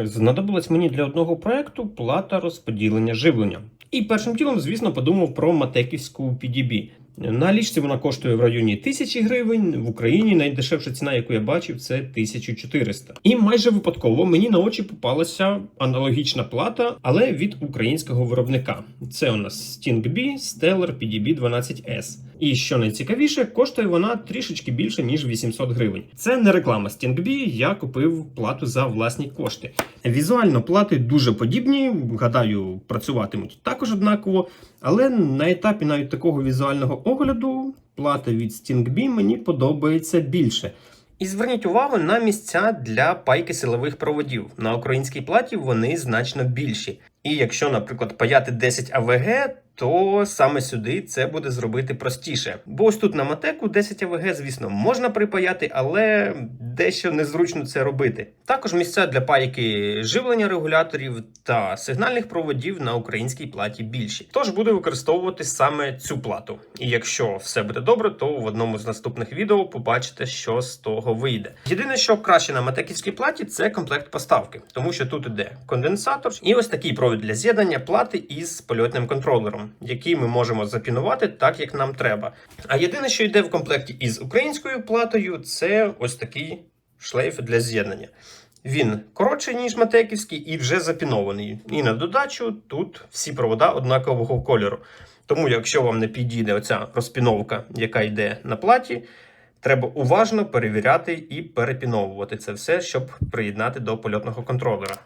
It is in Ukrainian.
Знадобилась мені для одного проекту плата розподілення живлення. І першим ділом, звісно, подумав про матеківську PDB. На лічці вона коштує в районі 1000 гривень. В Україні найдешевша ціна, яку я бачив, це 1400. І майже випадково мені на очі попалася аналогічна плата, але від українського виробника. Це у нас Sting Stellar PDB 12S. І що найцікавіше, коштує вона трішечки більше ніж 800 гривень. Це не реклама Sting B, я купив плату за власні кошти. Візуально плати дуже подібні. Гадаю, працюватимуть також однаково. Але на етапі навіть такого візуального огляду плата від Sting B мені подобається більше. І зверніть увагу на місця для пайки силових проводів. На українській платі вони значно більші. І якщо, наприклад, паяти 10 АВГ, то саме сюди це буде зробити простіше. Бо ось тут на матеку 10 АВГ, звісно, можна припаяти, але дещо незручно це робити. Також місця для пайки живлення регуляторів та сигнальних проводів на українській платі більші. Тож буду використовувати саме цю плату. І якщо все буде добре, то в одному з наступних відео побачите, що з того вийде. Єдине, що краще на матеківській платі, це комплект поставки, тому що тут іде конденсатор і ось такий провід для з'єднання плати із польотним контролером, який ми можемо запінувати так, як нам треба. А єдине, що йде в комплекті із українською платою, це ось такий шлейф для з'єднання. Він коротший, ніж матеківський, і вже запінований. І на додачу тут всі провода однакового кольору. Тому, якщо вам не підійде оця розпіновка, яка йде на платі, треба уважно перевіряти і перепіновувати це все, щоб приєднати до польотного контролера.